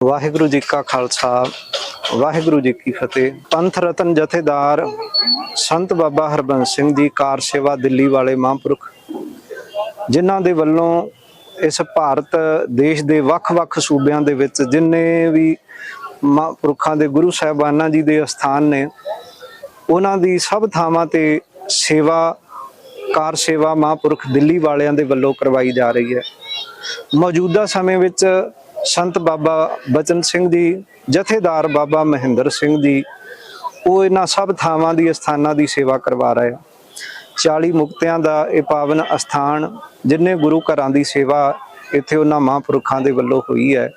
ਵਾਹਿਗੁਰੂ ਜੀ ਕਾ ਖਾਲਸਾ, ਵਾਹਿਗੁਰੂ ਜੀ ਕੀ ਫਤਿਹ। ਪੰਥ ਰਤਨ ਜਥੇਦਾਰ ਸੰਤ ਬਾਬਾ ਹਰਬੰਸ ਸਿੰਘ ਜੀ, ਕਾਰ ਸੇਵਾ ਦਿੱਲੀ ਵਾਲੇ ਮਹਾਂਪੁਰਖ, ਜਿਨ੍ਹਾਂ ਦੇ ਵੱਲੋਂ ਇਸ ਭਾਰਤ ਦੇਸ਼ ਦੇ ਵੱਖ-ਵੱਖ ਸੂਬਿਆਂ ਦੇ ਵਿੱਚ ਜਿੰਨੇ ਵੀ ਮਹਾਂਪੁਰਖਾਂ ਦੇ ਗੁਰੂ ਸਾਹਿਬਾਨਾਂ ਜੀ ਦੇ ਅਸਥਾਨ ਨੇ, ਉਹਨਾਂ ਦੀ ਸਭ ਥਾਵਾਂ ਤੇ ਸੇਵਾ, ਕਾਰ ਸੇਵਾ ਮਹਾਂਪੁਰਖ ਦਿੱਲੀ ਵਾਲਿਆਂ ਦੇ ਵੱਲੋਂ ਕਰਵਾਈ ਜਾ ਰਹੀ ਹੈ। ਮੌਜੂਦਾ ਸਮੇਂ ਵਿੱਚ ਸੰਤ ਬਾਬਾ ਬਚਨ ਸਿੰਘ ਜੀ ਜਥੇਦਾਰ ਬਾਬਾ ਮਹਿੰਦਰ ਸਿੰਘ ਜੀ ਉਹ ਇਹਨਾਂ ਸਭ ਥਾਵਾਂ ਦੀ, ਅਸਥਾਨਾਂ ਦੀ ਸੇਵਾ ਕਰਵਾ ਰਹੇ ਆ। 40 ਮੁਕਤਿਆਂ ਦਾ ਇਹ ਪਾਵਨ ਅਸਥਾਨ, ਜਿੰਨੇ ਗੁਰੂ ਘਰਾਂ ਦੀ ਸੇਵਾ ਇੱਥੇ ਉਹਨਾਂ ਮਹਾਂਪੁਰਖਾਂ ਦੇ ਵੱਲੋਂ ਹੋਈ ਹੈ।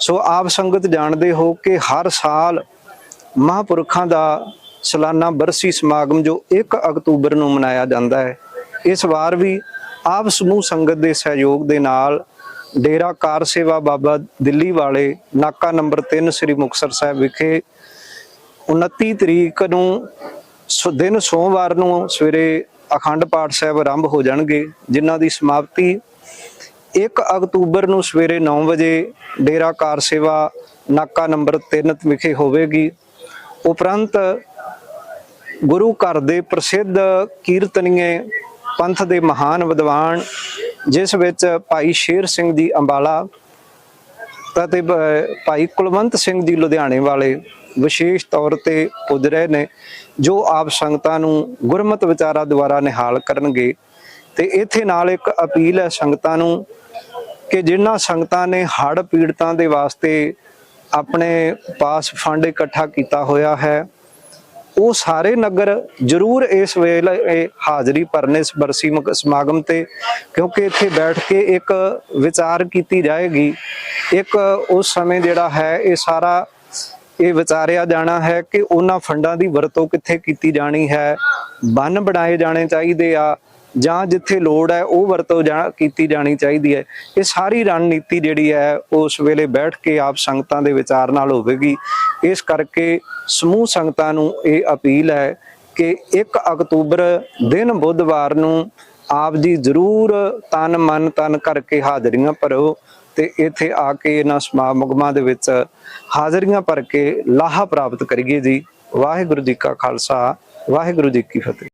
ਸੋ ਆਪ ਸੰਗਤ ਜਾਣਦੇ ਹੋ ਕਿ ਹਰ ਸਾਲ ਮਹਾਂਪੁਰਖਾਂ ਦਾ ਸਾਲਾਨਾ ਬਰਸੀ ਸਮਾਗਮ ਜੋ 1 ਅਕਤੂਬਰ ਨੂੰ ਮਨਾਇਆ ਜਾਂਦਾ ਹੈ, ਇਸ ਵਾਰ ਵੀ ਆਪ ਸਮੂਹ ਸੰਗਤ ਦੇ ਸਹਿਯੋਗ ਦੇ ਨਾਲ ਡੇਰਾ ਕਾਰ ਸੇਵਾ ਬਾਬਾ ਦਿੱਲੀ ਵਾਲੇ ਨਾਕਾ ਨੰਬਰ 3 ਸ੍ਰੀ ਮੁਕਤਸਰ ਸਾਹਿਬ ਵਿਖੇ 29 ਤਰੀਕ ਨੂੰ ਸੋ- ਦਿਨ ਸੋਮਵਾਰ ਨੂੰ ਸਵੇਰੇ ਅਖੰਡ ਪਾਠ ਸਾਹਿਬ ਆਰੰਭ ਹੋ ਜਾਣਗੇ, ਜਿਨ੍ਹਾਂ ਦੀ ਸਮਾਪਤੀ 1 ਅਕਤੂਬਰ ਨੂੰ ਸਵੇਰੇ 9 ਵਜੇ ਡੇਰਾ ਕਾਰ ਸੇਵਾ ਨਾਕਾ ਨੰਬਰ 3 ਵਿਖੇ ਹੋਵੇਗੀ। ਉਪਰੰਤ ਗੁਰੂ ਘਰ ਦੇ ਪ੍ਰਸਿੱਧ ਕੀਰਤਨੀਏ, ਪੰਥ ਦੇ ਮਹਾਨ ਵਿਦਵਾਨ ਜਿਸ ਵਿੱਚ ਭਾਈ ਸ਼ੇਰ ਸਿੰਘ ਜੀ ਅੰਬਾਲਾ ਅਤੇ ਭਾਈ ਕੁਲਵੰਤ ਸਿੰਘ ਜੀ ਲੁਧਿਆਣੇ ਵਾਲੇ ਵਿਸ਼ੇਸ਼ ਤੌਰ ਤੇ ਪੁੱਜ ਰਹੇ ਨੇ, ਜੋ ਆਪ ਸੰਗਤਾਂ ਨੂੰ ਗੁਰਮਤ ਵਿਚਾਰਾ ਦੁਆਰਾ ਨਿਹਾਲ ਕਰਨਗੇ। ਤੇ ਇੱਥੇ ਨਾਲ ਇੱਕ ਅਪੀਲ ਹੈ ਸੰਗਤਾਂ ਨੂੰ ਕਿ ਜਿਨ੍ਹਾਂ ਸੰਗਤਾਂ ਨੇ ਹੜ੍ਹ ਪੀੜਤਾਂ ਦੇ ਵਾਸਤੇ ਆਪਣੇ ਪਾਸ ਫੰਡ ਇਕੱਠਾ ਕੀਤਾ ਹੋਇਆ ਹੈ ਉਹ ਸਾਰੇ ਨਗਰ ਜ਼ਰੂਰ ਇਸ ਵੇਲੇ ਹਾਜ਼ਰੀ ਭਰਨ ਇਸ ਬਰਸੀ ਸਮਾਗਮ ਤੇ, ਕਿਉਂਕਿ ਇੱਥੇ ਬੈਠ ਕੇ ਇੱਕ ਵਿਚਾਰ ਕੀਤੀ ਜਾਏਗੀ। ਇੱਕ ਉਸ ਸਮੇਂ ਜਿਹੜਾ ਹੈ, ਇਹ ਸਾਰਾ ਇਹ ਵਿਚਾਰਿਆ ਜਾਣਾ ਹੈ ਕਿ ਉਹਨਾਂ ਫੰਡਾਂ ਦੀ ਵਰਤੋਂ ਕਿੱਥੇ ਕੀਤੀ ਜਾਣੀ ਹੈ, ਬੰਨ ਬਣਾਏ ਜਾਣੇ ਚਾਹੀਦੇ ਆ। ਜਾਂ ਜਿੱਥੇ ਲੋੜ ਹੈ, ਉਹ ਵਰਤੋਂ ਜਾ ਕੀਤੀ ਜਾਣੀ ਚਾਹੀਦੀ ਹੈ। ਇਹ ਸਾਰੀ ਰਣਨੀਤੀ ਜਿਹੜੀ ਹੈ ਉਸ ਵੇਲੇ ਬੈਠ ਕੇ ਆਪ ਸੰਗਤਾਂ ਦੇ ਵਿਚਾਰ ਨਾਲ ਹੋਵੇਗੀ। ਇਸ ਕਰਕੇ ਸਮੂਹ ਸੰਗਤਾਂ ਨੂੰ ਇਹ ਅਪੀਲ ਹੈ ਕਿ 1 ਅਕਤੂਬਰ ਦਿਨ ਬੁੱਧਵਾਰ ਨੂੰ ਆਪ ਜੀ ਜ਼ਰੂਰ ਤਨ ਮਨ ਤਨ ਕਰਕੇ ਹਾਜ਼ਰੀਆਂ ਭਰੋ ਤੇ ਇੱਥੇ ਆ ਕੇ ਇਹਨਾਂ ਸਮਾਗਮਾਂ ਦੇ ਵਿੱਚ ਹਾਜ਼ਰੀਆਂ ਭਰ ਕੇ ਲਾਹਾ ਪ੍ਰਾਪਤ ਕਰੀਏ ਜੀ। ਵਾਹਿਗੁਰੂ ਜੀ ਕਾ ਖਾਲਸਾ, ਵਾਹਿਗੁਰੂ ਜੀ ਕੀ ਫਤਿਹ।